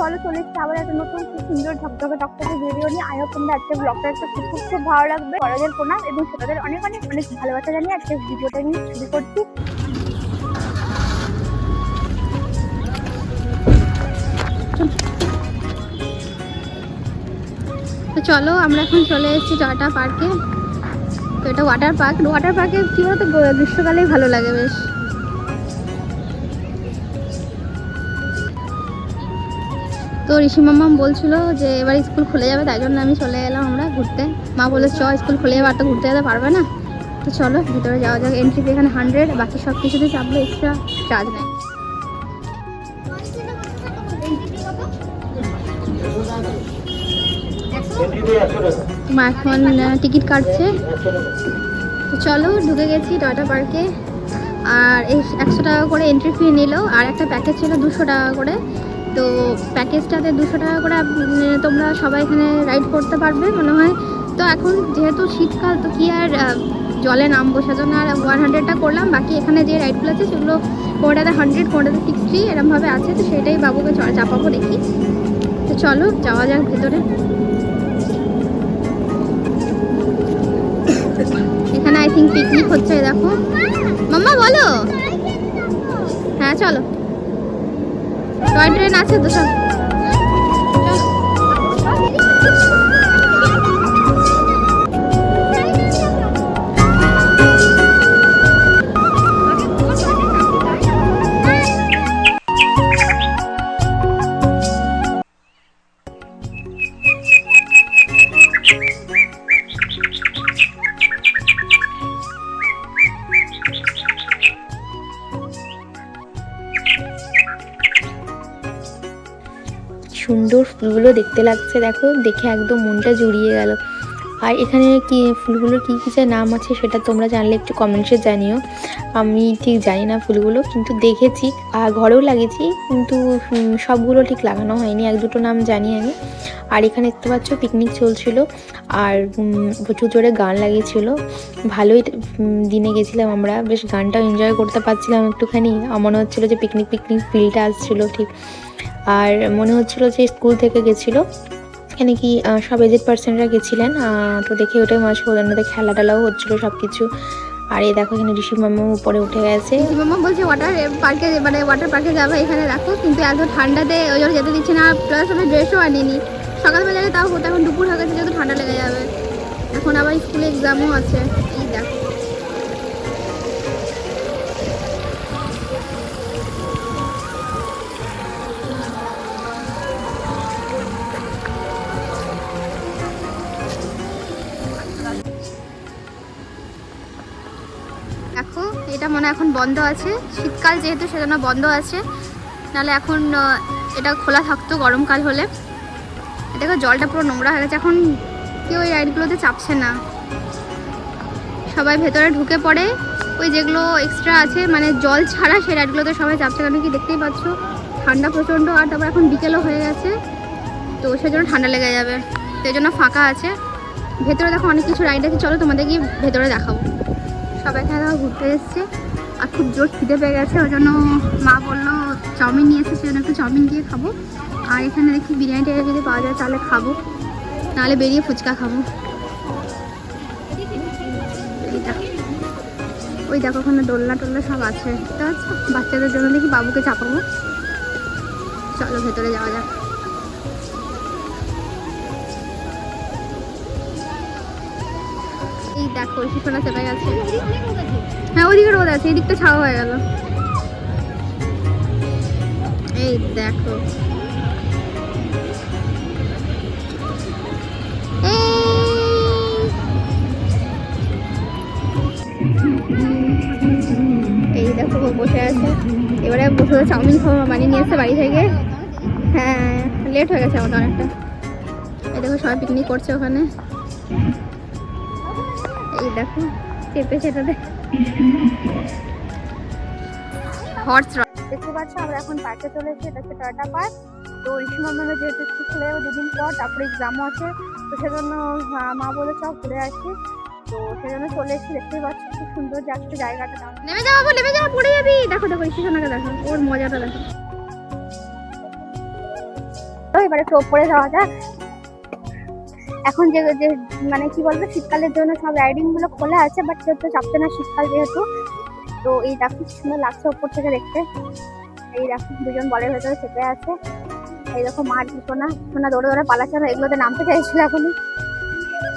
চলো, চলে এসেছি আবার একটা নতুন খুব সুন্দর ঝকঝকে টকটকে ভিডিও নিয়ে। আয়ো তোমরা আজকে ব্লগটা একটা খুব খুব খুব ভালো লাগবে। বড়দের প্রণাম এবং ছোটদের অনেক অনেক অনেক ভালোবাসা জানিয়ে আজকে ভিডিওটা নিয়ে শুরু করছি। তো চলো, আমরা এখন চলে এসেছি টাটা পার্কে তো এটা ওয়াটার পার্ক ওয়াটার পার্কে কী বলতো গ্রীষ্মকালেই ভালো লাগে বেশ। তো ঋষি মামাম বলছিল যে, এবার স্কুল খুলে যাবে, তাই জন্য আমি চলে এলাম আমরা ঘুরতে। মা বলে চ, স্কুল খুলে যাবে, আর তো ঘুরতে যেতে পারবে না। তো চলো, ভিতরে যাওয়া যাক। এন্ট্রি এখানে হান্ড্রেড বাকি সব কিছুতে চাপলে এক্সট্রা চার্জ নেয়। মা এখন টিকিট কাটছে। চলো, ঢুকে গেছি টাটা পার্কে। আর এই একশো টাকা করে এন্ট্রি ফি নিল, আর একটা প্যাকেজ ছিল দুশো টাকা করে। তো প্যাকেজটাতে দুশো টাকা করে তোমরা সবাই এখানে রাইড করতে পারবে মনে হয়। তো এখন যেহেতু শীতকাল, তো কি আর জলে নামবো সেজন্য আর ওয়ান হান্ড্রেডটা করলাম। বাকি এখানে যে রাইডগুলো আছে, সেগুলো কোনোটাতে হান্ড্রেড কোনোটাতে সিক্সটি এরমভাবে আছে। তো সেটাই বাবুকে চাপাবো দেখি। তো চলো, যাওয়া যাক ভেতরে। থিঙ্ক পিকনিক হচ্ছে দেখো। মাম্মা বলো। হ্যাঁ চলো। টয় ট্রেন আছে তো সব? দেখতে লাগছে, দেখো, দেখে একদম মনটা জুড়িয়ে গেল। আর এখানে কি, ফুলগুলোর কী কী যে নাম আছে সেটা তোমরা জানলে একটু কমেন্টসে জানিও। আমি ঠিক জানি না ফুলগুলো, কিন্তু দেখেছি, আর ঘরেও লাগিয়েছি, কিন্তু সবগুলো ঠিক লাগানো হয়নি, এক দুটো নাম জানি আমি। আর এখানে দেখতে পাচ্ছ পিকনিক চলছিল, আর প্রচুর জোরে গান লাগিয়েছিল। ভালোই দিনে গেছিলাম আমরা, বেশ গানটাও এনজয় করতে পারছিলাম একটুখানি। মনে হচ্ছিল যে পিকনিক পিকনিক ফিলটা আসছিল ঠিক। আর মনে হচ্ছিল যে স্কুল থেকে গেছিল। এখানে কি সব এজেড পার্সনরা গেছিলেন তো দেখে ওটাই মনে হচ্ছে ওদের মধ্যে খেলা টেলাও হচ্ছিল সব কিছু আর এই দেখো এখানে ঋষি মামা উপরে উঠে গেছে। মাম্মা বলছে ওয়াটার পার্কে মানে ওয়াটার পার্কে যাবে এখানে রাখো, কিন্তু এত ঠান্ডাতে ওই জন্য যেতে দিচ্ছে না। প্লাস আমি ড্রেসও আনিনি। সকালবেলা তাও হতো, এখন দুপুর হয়ে গেছে, যেহেতু ঠান্ডা লেগে যাবে। এখন আবার স্কুলে এক্সামও আছে। এই দেখো। দেখো, এটা মনে এখন বন্ধ আছে। শীতকাল যেহেতু, সেজন্য বন্ধ আছে। নাহলে এখন এটা খোলা থাকতো গরমকাল হলে। দেখো, জলটা পুরো নোংরা হয়ে গেছে। এখন কেউ ওই রাইডগুলোতে চাপছে না। সবাই ভেতরে ঢুকে পড়ে। ওই যেগুলো এক্সট্রা আছে মানে জল ছাড়া সেই রাইডগুলোতে সবাই চাপছে কারণ কি দেখতেই পাচ্ছ? ঠান্ডা প্রচণ্ড, আর তারপর এখন বিকেলও হয়ে গেছে। তো সেজন্য ঠান্ডা লেগে যাবে। এই জন্য ফাঁকা আছে। ভেতরে দেখো অনেক কিছু রাইড আছে। চলো তোমাদেরকে ভেতরে দেখাবো। সবাই এখানে ঘুরতে এসছে। আর খুব জোর খিদে পেয়ে গেছে, ওই জন্য মা বলল, চাউমিন নিয়ে এসেছে, সেজন্য একটু চাউমিন দিয়ে খাব। আর এখানে দেখি বিরিয়ানি টিরিয়ানি যদি পাওয়া যায়, তাহলে খাব। নাহলে বেরিয়ে ফুচকা খাব। ওই দেখো, ওখানে দোলনা টোলনা সব আছে। বাচ্চাদের জন্য দেখি বাবুকে চাপাবো। চলো ভেতরে যাওয়া যাক। শিশোটা চেপে গেছে হ্যাঁ ওইদিকে রোদ আছে, এদিকটা ছাওয়া হয়ে গেল। এই দেখো। এই দেখো বসে আছে। এবারে বসে চাউমিন খাওয়া বানিয়ে নিয়ে এসছে বাড়ি থেকে। হ্যাঁ লেট হয়ে গেছে আমাদের অনেকটা। এই দেখো, সবাই পিকনিক করছে ওখানে। এই দেখো চেপে সেটাতে হর্স দেখতে পাচ্ছ আমরা এখন পার্কে চলে এসেছি এটা হচ্ছে টাটা পার্ক তো ঋষি মামারা যেহেতু খুলে যাবে দুদিন পর তারপরে এক্সামও আছে। তো সেজন্য মা বলে সব ঘুরে আসি। তো সেজন্য চলে এসেছি দেখতেই পাচ্ছি খুব সুন্দর যাচ্ছে জায়গাটা নেমে যাব নেমে যাব পড়ে যাবি। দেখো দেখো ইস্টেশনকে দেখো ওর মজাটা দেখো। তো এবারে একটু ওপরে যাওয়া যাক। এখন যে যে মানে কি বলব, শীতকালের জন্য সব রাইডিংগুলো খোলা আছে বাট কেউ তো চাপছে না শীতকাল যেহেতু, তো এই দেখো সুন্দর লাগছে ওপর থেকে দেখতে। এই দেখো, দুজন বলের ভেতরে চেপে আছে। এই দেখো মার না সোনা দৌড়ে দৌড়ে পালাচ্ছে না এগুলোতে নামতে চাইছিল এখনই।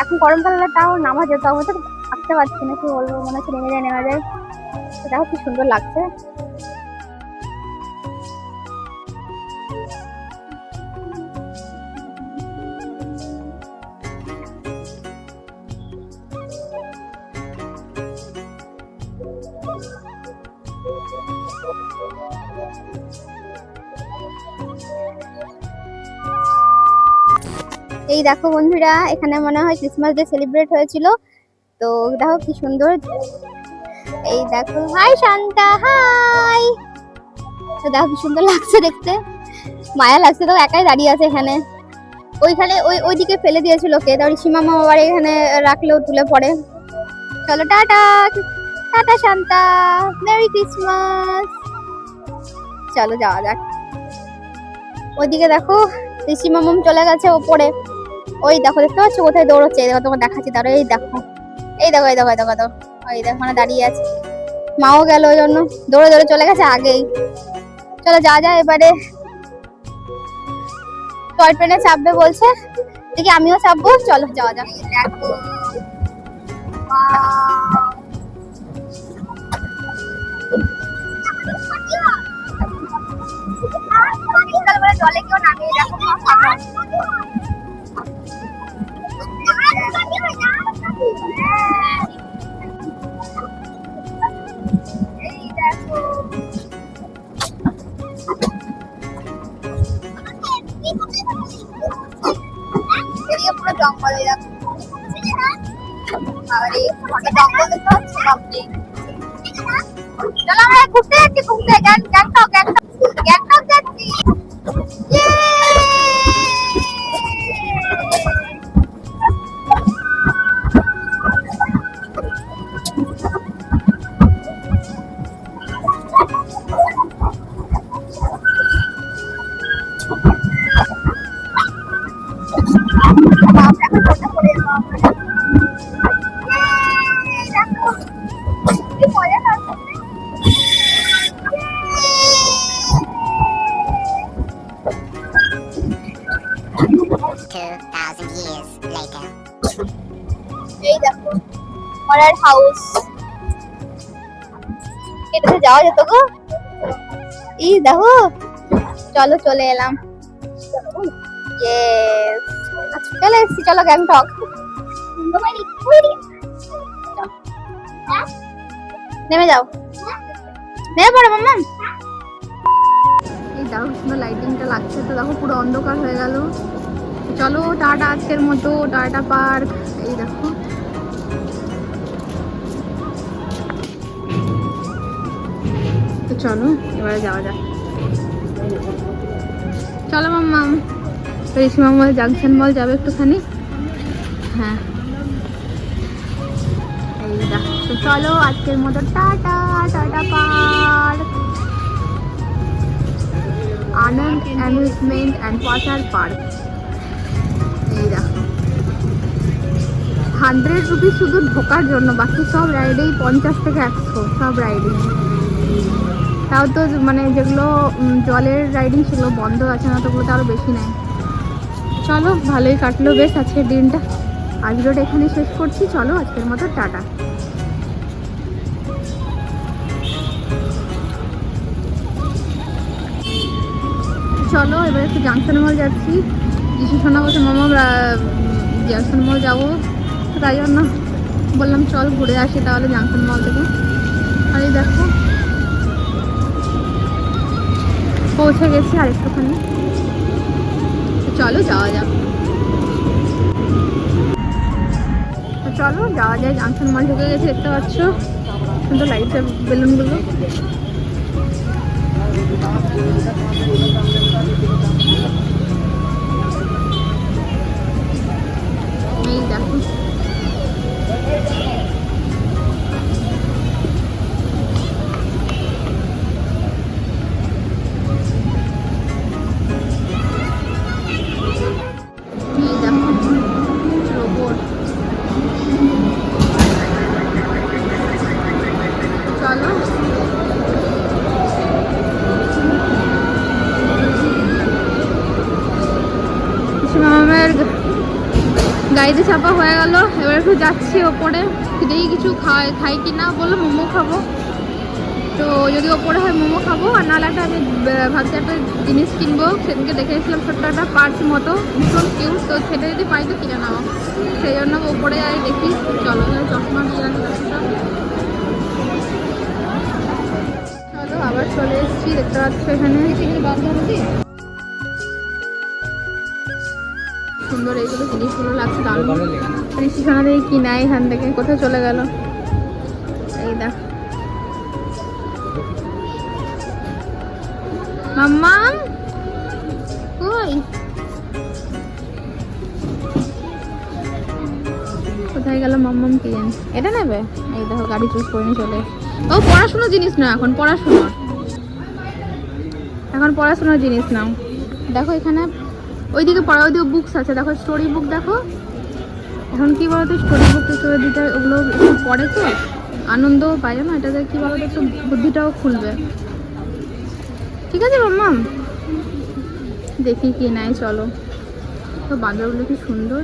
এখন গরমকাল তাও নামা যেত আমি তো থাকতে পারছি না কি বলব, মনে হচ্ছে নেমে যায় নেমে যায়। দেখো কি সুন্দর লাগছে। এই দেখো বন্ধুরা, এখানে মনে হয় ক্রিসমাস ডে সেলিব্রেট হয়েছিল। তো দেখো কি সুন্দর। এই দেখো হাই শান্তা হাই তো দেখো কি সুন্দর লাগছে দেখতে। মায়া লাগছে তো, একাই দাঁড়িয়ে আছে এখানে। ওইখানে ওই ওইদিকে ফেলে দিয়েছিল কে তারপরে সীমা মামা আবার এখানে রাখলেও তুলে পড়ে চলো, tata tata Santa merry Christmas চলো, যাওয়া যাক। ওইদিকে দেখো, ঋষি মামুম চলে গেছে ওপরে। ওই দেখো, দেখতে পাচ্ছ? কোথায় দৌড়চ্ছে? দেখো তোমার দেখাচ্ছি তারও এই দেখো। এই দেখো এই দেখো এই দেখো দেখো। ওই দেখো, ওখানে দাঁড়িয়ে আছে। মাও গেল ওই জন্য। দৌড়ে দৌড়ে চলে গেছে আগেই। চলো, যা যা, এবারে। টয় ট্রেনে চাপবে বলছে। দেখি আমিও চাপবো। চলো, যাওয়া দেখো জলে কেউ নামিয়ে দেখো গ্যাংটক গ্যাংটক হাউস এটাতে যাওয়া যেত গো। এই দেখো চলো চলে এলাম. আচ্ছা, চলে এসছি চলো গ্যাংটক। নেমে যাও। নেমে পড়ো মাম্মা। এই দেখো সুন্দর লাইটিংটা লাগছে তো দেখো পুরো অন্ধকার হয়ে গেল। চলো টাটা আজকের মতো টাটা পার্ক। এই দেখো। চলো, এবারে যাওয়া যাক। চলো মাম্মাম ঋষিমা মল জাংশন মল যাবে একটুখানি। হ্যাঁ। তো চলো, আজকের মতো tata tata park Ananda amusement and water park. এই দেখো হান্ড্রেড রুপিস শুধু ঢোকার জন্য, বাকি সব রাইডেই পঞ্চাশ থেকে একশো, সব রাইডিং তাও তো মানে যেগুলো জলের রাইডিং সেগুলো বন্ধ আছে না তো ওগুলো তো আরও বেশি নেয়। চলো ভালোই কাটলো, বেশ আজকের দিনটা। আজ ভিডিওটা এখানে শেষ করছি, চলো আজকের মতো, টাটা। চলো, এবার একটু জাংশন মল যাচ্ছি। যিশু সোনা বলছে, মামা জাংশন মল যাব। তাই জন্য বললাম, চল ঘুরে আসি তাহলে জাংশন মল থেকে। আর এই দেখো পৌঁছে গেছি আর একটুখানি চলো যাওয়া যাক। চলো যাওয়া যায় জাংশন মল ঢুকে গেছে দেখতে পাচ্ছ। সুন্দর লাগছে বেলুনগুলো। গাড়িতে চাপা হয়ে গেল। এবার একটু যাচ্ছি ওপরে। দেখি কিছু খাই খাই কি না বলল মোমো খাব। তো যদি ওপরে হয় মোমো খাব, আর নাহলে একটা আমি ভাবছি একটা জিনিস কিনবো। সেদিনকে দেখে এসেছিলাম ছোট্ট একটা পার্স মতো, ভীষণ কিউট তো সেটা যদি পাই তো কিনে নেওয়া সেই জন্য ওপরে যাই দেখি। চলো চশমা দিয়ে চলো, আবার চলে এসেছি। দেখতে পাচ্ছ এখানে। সুন্দর এইগুলো জিনিসগুলো লাগছে দারুণ। ঋষি সোনা দিয়ে কি নেয় এখান থেকে? কোথায় চলে গেল? এই দেখ। মাম্মাম কই? কোথায় গেল মাম্মাম কি জানি? এটা নেবে? এই দেখো, গাড়ি চুজ করে নিয়ে চলে ও, পড়াশোনার জিনিস না এখন, পড়াশোনার। এখন পড়াশোনার জিনিস নাও। দেখো এখানে ওইদিকে পড়া ওইদিকে বুকস আছে। দেখো স্টোরি বুক দেখো। এখন কি বলতো স্টোরি বুক স্টোরি দিতে ওগুলো একটু পড়ে তো, আনন্দও পায় না এটাতে কি বলতো, একটু বুদ্ধিটাও খুলবে। ঠিক আছে মাম্মা দেখি কি নাই, চলো। তো বাজারগুলো কি সুন্দর।